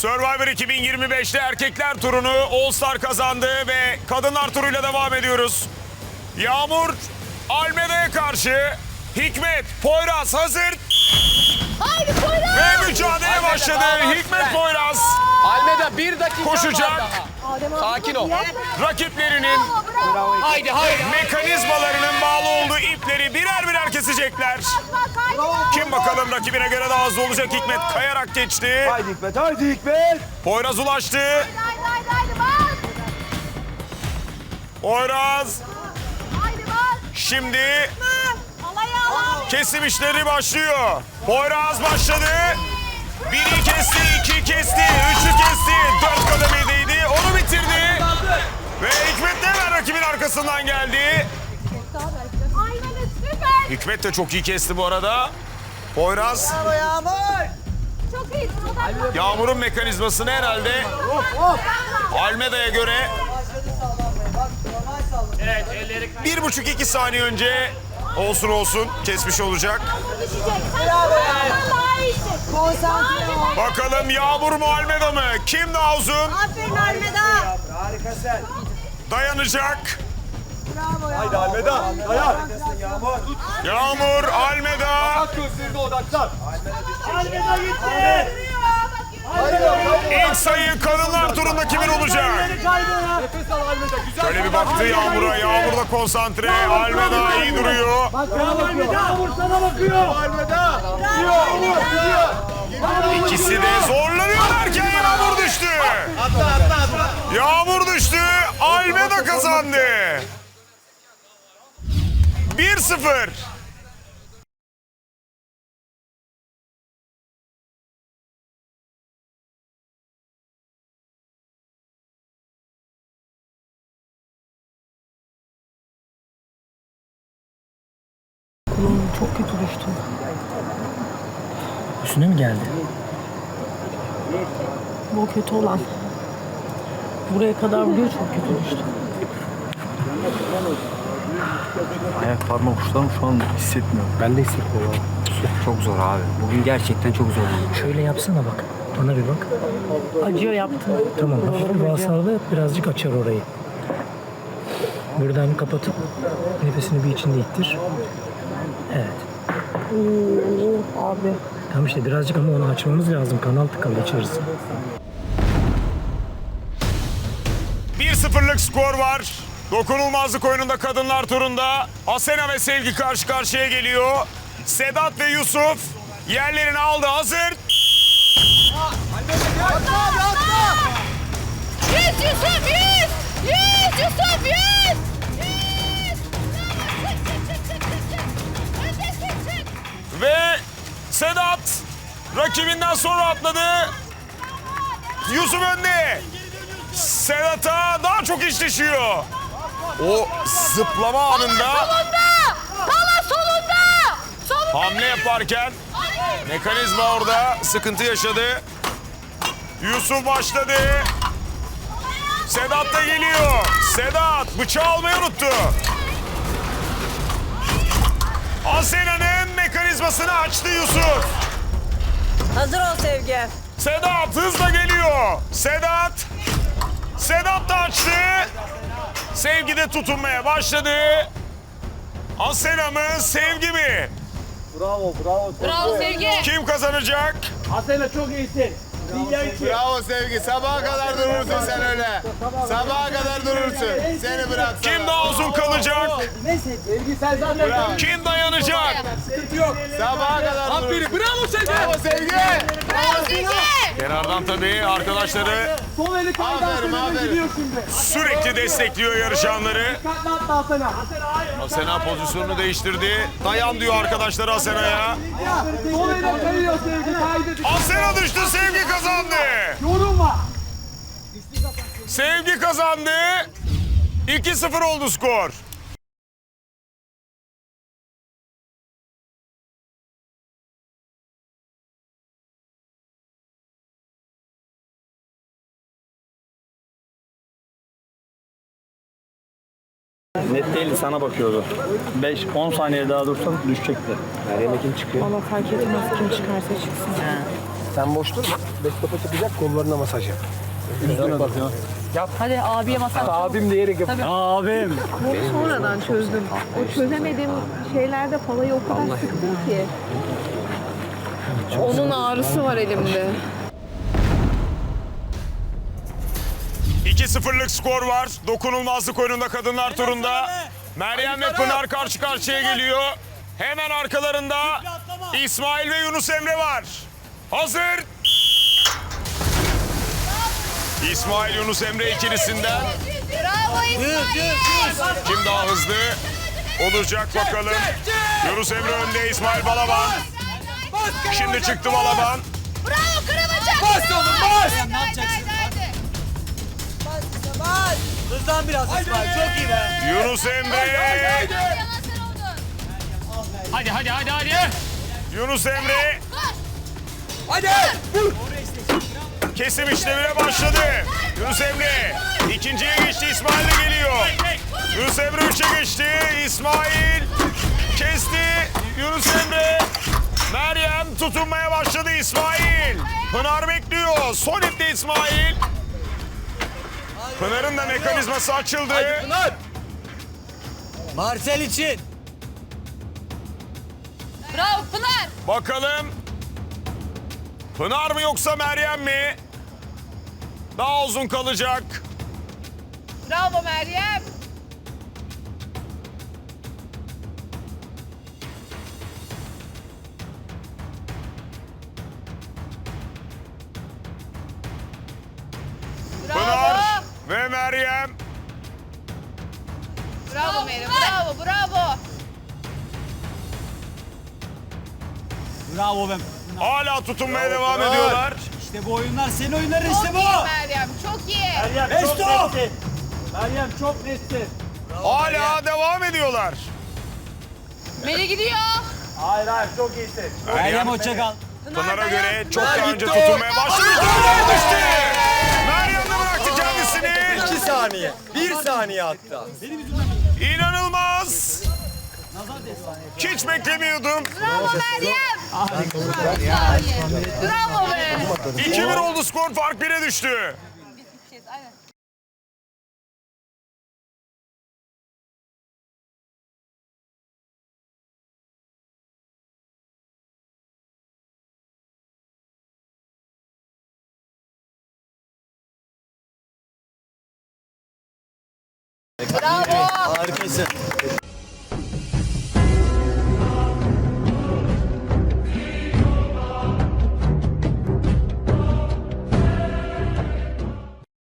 Survivor 2025'te erkekler turunu All Star kazandı ve kadınlar turuyla devam ediyoruz. Yağmur Almeda'ya karşı Hikmet Poyraz hazır Haydi Poyraz! ve mücadele başladı. Hikmet Poyraz Almeda bir dakika Koşacak. var daha. Sakin ol. rakiplerinin Bravo! Haydi haydi. mekanizmalarının bağlı olduğu ipleri birer birer kesecekler. Kim bakalım rakibine göre daha hızlı olacak Hikmet kayarak geçti. Haydi Hikmet, haydi Hikmet. Poyraz ulaştı. Haydi haydi haydi! Poyraz Haydi şimdi kesim işleri başlıyor. Poyraz başladı. Biri kesti, iki kesti, üçü kesti. Dört kademeyi değdi. Onu bitirdi. Ve Hikmet de hemen rakibin arkasından geldi. Aynen süper! Hikmet de çok iyi kesti bu arada. Poyraz Çok iyisin odaklan. Yağmur'un mekanizmasını herhalde Almeda'ya göre bir buçuk iki saniye önce olsun olsun kesmiş olacak. Yağmur. Konsantre ol. Bakalım Yağmur mu Almeda mı? Kim daha uzun Aferin Almeda. Harika sen. dayanacak? Haydi Almeda, dayan. Yağmur, Almeda. Bak gözlerine odaklan. Almeda gitti. İlk sayı kadınlar turunda kimin olacak? Şöyle bir baktı Yağmur'a. Yağmur da konsantre. Almeda iyi duruyor. Yağmur sana bakıyor. Almeda. İkisi de zorlanıyor derken Yağmur düştü. Yağmur düştü. Almeda kazandı. 1-0. Kulağım çok kötü düştü. Üstüne mi geldi? Bu kötü olan. Buraya kadar vuruyor çok kötü düştü. Ayak parmak uçlarım şu an hissetmiyorum. Ben de hissetmiyorum Çok zor abi. Bugün gerçekten çok zor. Şöyle yapsana bak. Bana bir bak. Acıyor yaptım. Tamam hafif bir vasalda yap birazcık açar orayı. Buradan kapatıp nefesini bir içinde ittir. Evet. abi. Tamam işte birazcık ama onu açmamız lazım. Kanal tıkalı içerisi. 1-0'lık skor var. Dokunulmazlık oyununda kadınlar turunda Asena ve Sevgi karşı karşıya geliyor. Sedat ve Yusuf yerlerini aldı hazır. Yüz Yusuf yüz! Yüz Yusuf! Yüz! Rakibinden sonra atladı. Yusuf önde. Sedat'a daha çok iş düşüyor. O zıplama anında! Pala solunda! Solunda! hamle yaparken mekanizma orada sıkıntı yaşadı. Yusuf başladı. Sedat da geliyor. Sedat bıçağı almayı unuttu. Asena'nın mekanizmasını açtı Yusuf. Hazır ol Sevgi. Sedat hızla geliyor. Sedat. Sedat da açtı. Sevgi de tutunmaya başladı. Asena mı, Sevgi mi? Bravo, bravo. Bravo Sevgi! Kim kazanacak? Asena çok iyisin. Bravo Sevgi. Sabaha kadar durursun sen öyle. Sabaha kadar durursun. Seni bırak. Kim daha uzun kalacak? Sevgi sen zaten Kim dayanacak? sıkıntı yok. Sabaha kadar durursun. Bravo Sevgi. Bravo Sevgi. Bravo Sevgi! Kenardan tabii arkadaşları Sol eli kaydı Aferin, aferin. gidiyor şimdi. sürekli destekliyor yarışanları. Dikkatli atla Asena. Asena pozisyonunu değiştirdi. Dayan diyor arkadaşları Asena'ya. Sol eli kayıyor Sevgi kaydı. Asena düştü, Sevgi kazandı. Yorulma. Sevgi kazandı. 2-0 oldu skor. Net değildi sana bakıyordu. 5-10 saniye daha dursan düşecekti. Meryem'e kim çıkıyor? Valla fark etmez kim çıkarsa çıksın. Sen boş durma. Backstop'a çıkacak kollarına masaj yap. Hadi abiye masaj. Abim diyerek yap. Abim. Sonradan çözdüm. O çözemediğim şeylerde falayı o kadar sıktım ki. Onun ağrısı var elimde. 2-0'lık skor var. Dokunulmazlık oyununda kadınlar turunda. Meryem ve Pınar karşı karşıya geliyor. Hemen arkalarında İsmail ve Yunus Emre var. Hazır. İsmail Yunus Emre ikilisinden Bravo İsmail. kim daha hızlı olacak bakalım. Yunus Emre önde İsmail Balaban. Şimdi çıktı Balaban. Hızlan biraz İsmail. Çok iyi be. Yunus Emre. Hadi hadi hadi hadi. Yunus Emre Hadi. kesim işlemine başladı. Yunus Emre ikinciye geçti. İsmail de geliyor. Yunus Emre üçe geçti. İsmail kesti. Yunus Emre Meryem tutunmaya başladı İsmail. Pınar bekliyor. Son ipte İsmail. Pınar'ın da mekanizması açıldı. Pınar. Marcel için. Bravo Pınar. Bakalım Pınar mı yoksa Meryem mi? Daha uzun kalacak. Bravo Meryem. Ve Meryem. Bravo Meryem. Bravo, bravo. Bravo be. Hala tutunmaya devam ediyorlar. İşte bu oyunlar senin oyunların Çok işte bu. iyi Meryem, çok iyi. Meryem çok netsin. Meryem çok netsin. Hala devam ediyorlar. Meri gidiyor. Hayır hayır çok iyisin. Meryem hoşça kal. Pınar'a göre çok daha önce tutunmaya başladı. Pınar düştü. Meryem de bıraktı kendisini. 2 saniye. 1 saniye hatta. İnanılmaz. Hiç beklemiyordum. Bravo Meryem. Bravo be. 2-1 oldu skor fark 1'e düştü. Aynen. Bravo. Harikasın.